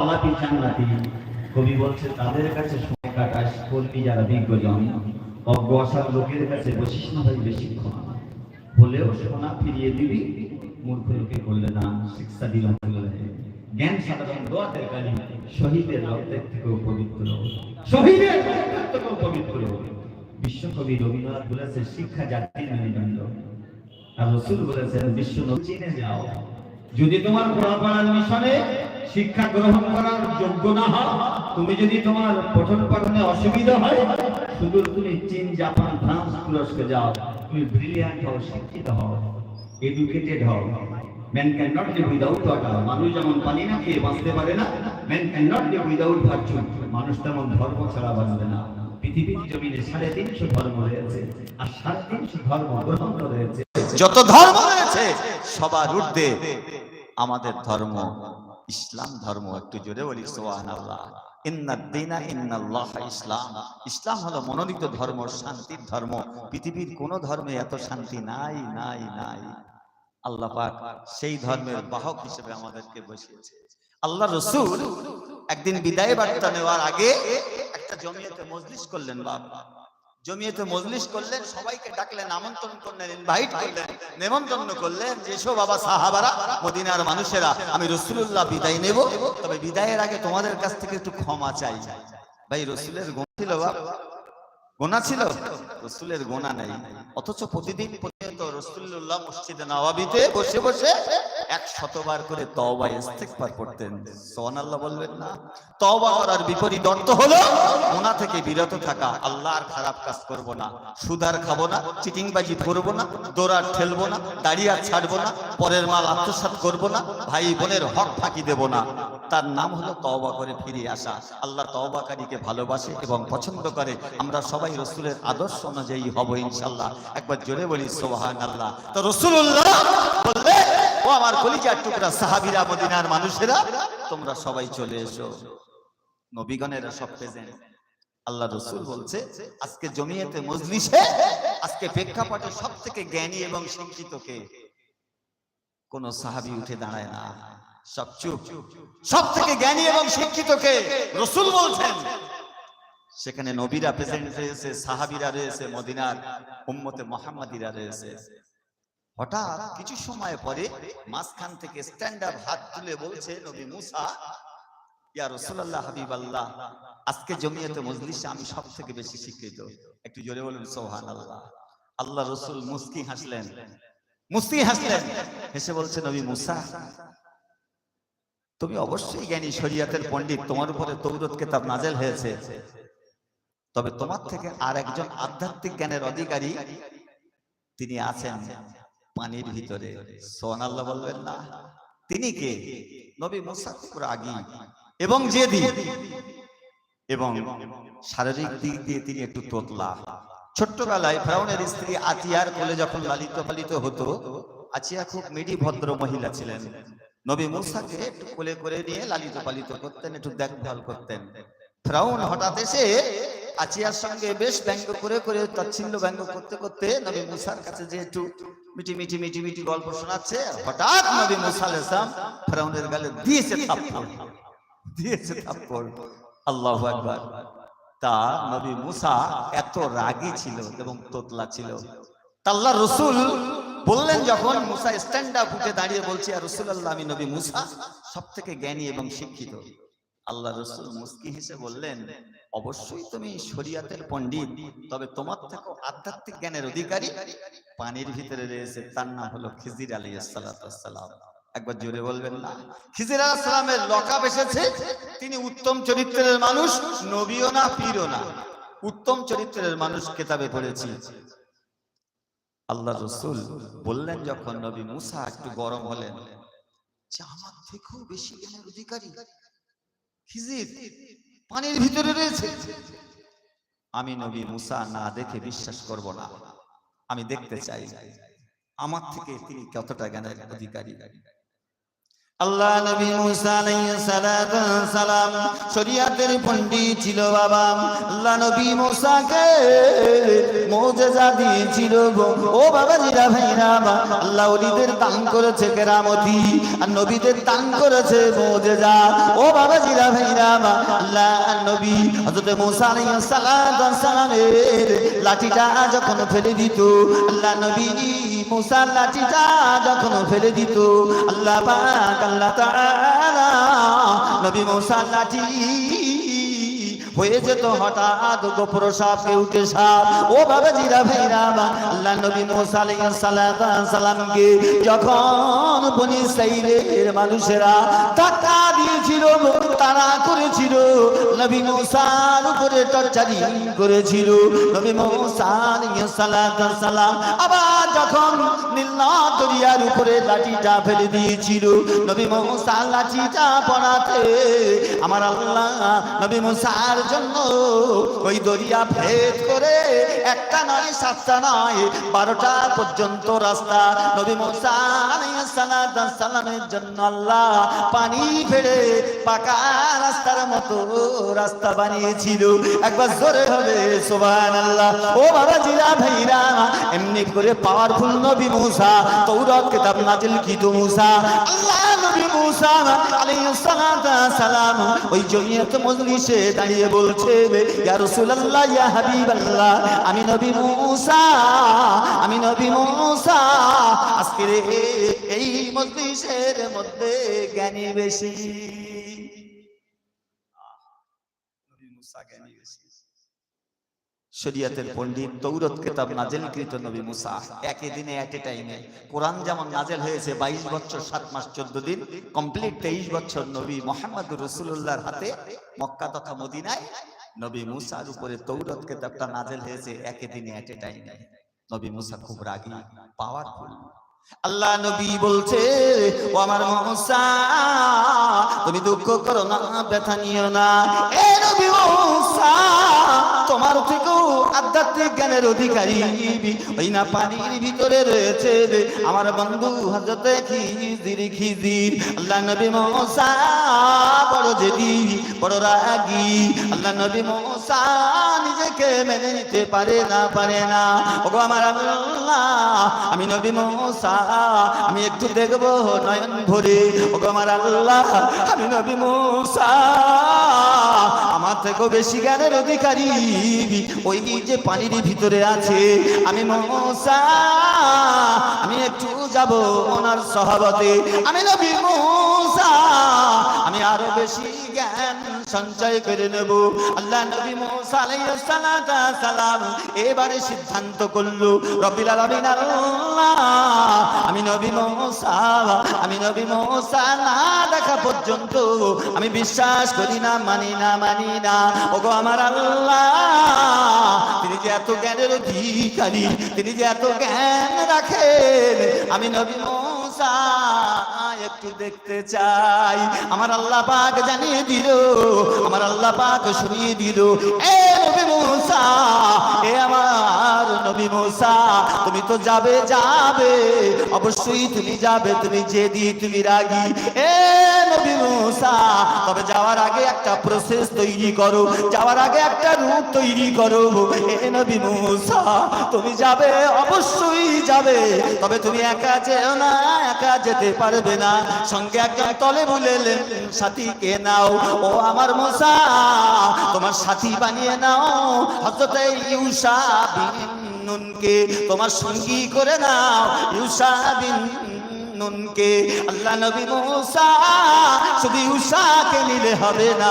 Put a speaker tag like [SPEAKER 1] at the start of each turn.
[SPEAKER 1] জান্নাতি জান্নাতি কবি বলছে, তাদের কাছে সময় কাটাস করবি যারা বিজ্ঞজন, অজ্ঞ অসার লোকের কাছে বসিস না ভাই বেশিক্ষণ। হলেও সোনা ফিরিয়ে দিবি, মূর্খ লোকে করলে না, শিক্ষা দিলাম জ্ঞান সাধারণ দোয়াতের কালী শহীদের রক্তের থেকেও পবিত্র। শহীদের রক্তের থেকেও পবিত্র। বিশ্বকবি রবীন্দ্রনাথ বলেছে, শিক্ষা জাতির মেরুদণ্ড। আর রসুল বলেছেন, বিশ্ব চিনে যাও। যদি তোমার পড়াপড়ার মিশনে শিক্ষা গ্রহণ করার যোগ্য না হও। তুমি যদি তোমার পঠন পাঠনে অসুবিধা হয়, শুধু তুমি চীন, জাপান, ফ্রান্স তুরস্কে যাও। তুমি ব্রিলিয়ান্ট হও, শিক্ষিত হও এডুকেটেড হও। Man can not live without water মানুষ যেমন পানি না খেয়ে বাঁচতে পারে না man can not live without মানুষ তেমন ধর্ম ছাড়া বাঁচবে না। পৃথিবীর জমিনে সাড়ে তিনশো ধর্ম রয়েছে, আর সাড়ে তিনশো ধর্ম রয়েছে।
[SPEAKER 2] যত ধর্ম রয়েছে, সবার ঊর্ধ্বে আমাদের ধর্ম ইসলাম ধর্ম একটু জোরে বলি সোহান আল্লাহ ইসলাম। ইসলাম হলো মনোনীত ধর্ম শান্তির ধর্ম। পৃথিবীর কোন ধর্মে এত শান্তি নাই নাই নাই। আল্লাহ পাক সেই ধর্মের বাহক হিসেবে আমাদেরকে বসিয়েছে। আল্লাহ রসুল একদিন বিদায় বার্তা নেওয়ার আগে একটা জমিয়তে মজলিস করলেন বাবা জমিয়তে মজলিস করলেন, সবাইকে ডাকলেন, আমন্ত্রণ করলেন ইনভাইট করলেন, নেমন্তন্ন করলেন, যেসব বাবা সাহাবারা, মদিনার মানুষেরা, আমি রসুল্লাহ বিদায় নেব, তবে বিদায়ের আগে তোমাদের কাছ থেকে একটু ক্ষমা চাই। ভাই, রসুলের গুণ ছিল গোনা ছিল? রসুলের গোনা নেই। অথচ প্রতিদিন প্রতিনিয়ত রসুল্লাহ মসজিদে নওয়াবিতে বসে বসে এক শতবার করে তওবা ইস্তেগফার করতেন। সুবহানাল্লাহ বলবেন না। তওবা করার বিপরীত অর্থ হলো গোনা থেকে বিরত থাকা, আল্লাহর খারাপ কাজ করব না সুদার খাব না, চিটিংবাজি করব না, দৌড়ার ঠেলবো না, দাঁড়িয়ে ছাড়বো না, পরের মাল আত্মসাৎ করব না ভাই বোনের হক ফাঁকি দেব না। তার নাম হলো তওবা করে ফিরে আসা। আল্লাহ তওবাকারীকে ভালোবাসে এবং পছন্দ করে। আমরা সবাই রসুলের আদর্শ অনুযায়ী হব ইনশাল্লাহ একবার জোরে বলি সোহান আল্লাহ তো রসুল্লাহ আমার কলিজার টুকরা সাহাবিরা, মদিনার মানুষেরা, তোমরা সবাই চলে এসো। নবীগণেরা সব প্রেজেন্ট আল্লাহ রসুল বলছে, আজকে জমিয়েতে মজলিসে, আজকে প্রেক্ষাপটে সব থেকে জ্ঞানী এবং শিক্ষিত কে? কোন সাহাবি উঠে দাঁড়ায় না। সব চুপ। সব থেকে জ্ঞানী এবং শিক্ষিত কে? রসুল বলছেন। সেখানে নবীরা প্রেজেন্ট রয়েছে, সাহাবিরা রয়েছে, মদিনার উম্মতে মোহাম্মদিরা রয়েছে। হঠাৎ কিছু সময় পরে মাঝখান থেকে স্ট্যান্ড আপ হাত তুলে বলছে নবী মুসা, ইয়া রাসূলুল্লাহ হাবিবাল্লাহ, আজকে জমিয়তে মজলিসে আমি সব থেকে বেশি শিক্ষিত। একটু জোরে বলুন, সুবহানাল্লাহ। আল্লাহ রসুল হাসলেন। হাসলেন। হেসে বলছে, নবী মুসা, তুমি অবশ্যই জ্ঞানী শরিয়াতের পণ্ডিত, তোমার উপরে তৌরত কেতাব নাজেল হয়েছে। তবে তোমার থেকে আর একজন আধ্যাত্মিক জ্ঞানের অধিকারী তিনি আছেন। পানির ভিতরে। সোহান আল্লাহ বলবেন না তিনি কে? নবী মুসা রাগী এবং জেদি। এবং শারীরিক দিক দিয়ে তিনি একটু তোতলা। ছোট্টবেলায় ফ্রাউনের স্ত্রী আতিয়ার কোলে যখন লালিত পালিত হতো আচিয়া খুব মিডি ভদ্র মহিলা ছিলেন। নবী মুসাকে একটু কোলে করে নিয়ে লালিত পালিত করতেন একটু দেখভাল করতেন। ফ্রাউন হঠাৎ এসে আচিয়ার সঙ্গে বেশ ব্যঙ্গ করে করে তাচ্ছিল্য ব্যঙ্গ করতে করতে নবী মুসার কাছে যে একটু মিটি মিটি মিটি মিটি গল্প শোনাচ্ছে হঠাৎ নবী মুসা আলাইহিস সালাম ফেরাউনের গালে দিয়েছে থাপ্পড়। দিয়েছে থাপ্পড়। আল্লাহু আকবার। তা নবী মুসা এত রাগী ছিল এবং তোতলা ছিল। তা আল্লাহ রসুল বললেন যখন মুসা স্ট্যান্ড আপ উঠে দাঁড়িয়ে বলছি আর রসুল্লাহ আমি নবী মুসা। সব থেকে জ্ঞানী এবং শিক্ষিত। আল্লাহ রসুল মুস্কি হেসে বললেন অবশ্যই তুমি শরিয়াতের পণ্ডিত, তবে তোমার থেকে আধ্যাত্মিক জ্ঞানের অধিকারী পানির ভিতরে রয়েছে, তার নাম হলো খিজির আলী সালাম। একবার জোরে বলবেন না, খিজির আলাহ সালামের লকাব এসেছে, তিনি উত্তম চরিত্রের মানুষ, নবীও না, পীরও না। উত্তম চরিত্রের মানুষ কেতাবে পড়েছি। আল্লাহ রসুল বললেন যখন নবী মুসা একটু গরম হলেন, যে আমার থেকেও বেশি জ্ঞানের অধিকারী খিজির। পানির ভিতরে রয়েছে। আমি নবী মুসা না দেখে বিশ্বাস করব না। আমি দেখতে চাই। আমার থেকে তিনি কতটা জ্ঞানের অধিকারী? আল্লাহ নবী মুসা সালাম শরিয়াতের পণ্ডিত ছিল বাবা। আল্লাহ নবী মুসাকে মুজিজা দিয়েছিল গো। ও বাবা জিরা ভাইরা আল্লাহ ওলিদের দান করেছে, কেরামতি। আর নবীদের দান করেছে মুজিজা। ও বাবা জিরা ভাইরা আল্লাহ নবী হযরত মুসা সালামের লাঠিটা যখন ফেলে দিত, আল্লাহ নবী মুসা লাঠিটা যখন ফেলে দিত, আল্লাহ পাক, আল্লাহ তাআলা নবী মুসা লাঠি হয়ে যেত হঠাৎ গোপর সাপকে উঠে সাপ। ও বাবা জিরা ভাইরা আল্লাহ নবী মুসা সালামকে যখন বনি ইসরাইলের মানুষেরা ধাক্কা দিয়েছিল তারা করেছিল। নবী মুসার উপরে টর্চারি করেছিল। নবী মুসা আলাইহিস সালাম আবার যখন নীলা দরিয়ার উপরে লাঠিটা ফেলে দিয়েছিল, নবী মুসা লাঠিটা পড়াতে আমার আল্লাহ নবী মুসার জন্য ওই দরিয়া ভেদ করে একটা নয়, সাতটা নয়, বারোটা পর্যন্ত রাস্তা নবী মুসা সালামের জন্য আল্লাহ পানি ফেলে পাকা রাস্তার মতো রাস্তা বানিয়েছিল। একবার জোরে হবে, সুবহানাল্লাহ। ও বাবা জিরা ভাইরা, এমনি করে পাওয়ারফুল নবী মুসা নাজিল মুসা? আল্লাহ নবী মুসা আলাইহিস সালাম ওই জমিয়ত মজলিসে দাঁড়িয়ে বলছে, ইয়া রাসূলুল্লাহ, ইয়া হাবিবাল্লাহ, আমি নবী মুসা, আমি নবী মুসা। আজকে এই মজলিসের মধ্যে জ্ঞানী বেশি নবী মুসা জ্ঞানী বেশি শরিয়াতের তৌরত কেতাব নবী মুসা, একই দিনে এট এ টাইমে কোরআন যেমন নাজেল হয়েছে বাইশ বছর, সাত মাস, চোদ্দ দিন কমপ্লিট তেইশ বছর নবী মোহাম্মদ রসুল্লাহর হাতে মক্কা তথা মদিনায় নবী মুসার উপরে তৌরত কেতাবটা নাজেল হয়েছে একই দিনে এট এ টাইমে নবী মুসা খুব রাগী পাওয়ারফুল আল্লাহ নবী বলছে, ও আমার মহসা তুমি দুঃখ করো না, ব্যথা নিও না। এ নবী মহসা তোমার আধ্যাত্মিক জ্ঞানের অধিকারী। ওই না পানির ভিতরে রয়েছে আমার বন্ধু হজরতে খিজির খিজির। আল্লাহ নবী মুসা বড় জেদি, বড় রাগী। আল্লাহ নবী মুসা নিজেকে মেনে নিতে পারে না পারে না। ওগো আমার আল্লাহ, আমি নবী মুসা, আমি একটু দেখব নয়ন ভরে। ওগো আমার আল্লাহ, আমি নবী মুসা আমার থেকেও বেশি জ্ঞানের অধিকারী। ওই যে পানির ভিতরে আছে, আমি মুসা, আমি একটু যাব ওনার সহবতে। আমি নবী মশা আমি আরও বেশি জ্ঞান সঞ্চয় করে নেব। আল্লাহ নবী সালাম এবারে সিদ্ধান্ত করল, রব্বিল আলামিন আল্লাহ আমি নবী মুসা, আমি নবী মুসা, না দেখা পর্যন্ত আমি বিশ্বাস করি না, মানি না মানি না। ওগো আমার আল্লাহ, তিনি যে এত জ্ঞানের অধিকারী, তিনি যে এত জ্ঞান রাখেন, আমি নবী একটু দেখতে চাই। আমার আল্লাহ পাক জানিয়ে দিল, আমার আল্লাহ পাক শুনিয়ে দিল। এ নবী মুসা, এ আমার নবী মুসা, তুমি তো যাবে যাবে, অবশ্যই তুমি যাবে, তুমি যে দি তুমি রাগি। এ নবী মুসা, তবে যাওয়ার আগে একটা প্রসেস তৈরি করো, যাওয়ার আগে একটা রূপ তৈরি করো। এ নবী মুসা, তুমি যাবে, অবশ্যই যাবে, তবে তুমি একা যেও না, একা যেতে পারবে না। সঙ্গে একজন তলে বলেলেন সাথীকে নাও। ও আমার মুসা, তোমার সাথী বানিয়ে নাও। হযরত ইউসা বিন নুনকে তোমার সঙ্গী করে নাও। ইউসা বিন নুনকে। আল্লাহ নবী মুসা, শুধু ইউসাকে নিলে হবে না।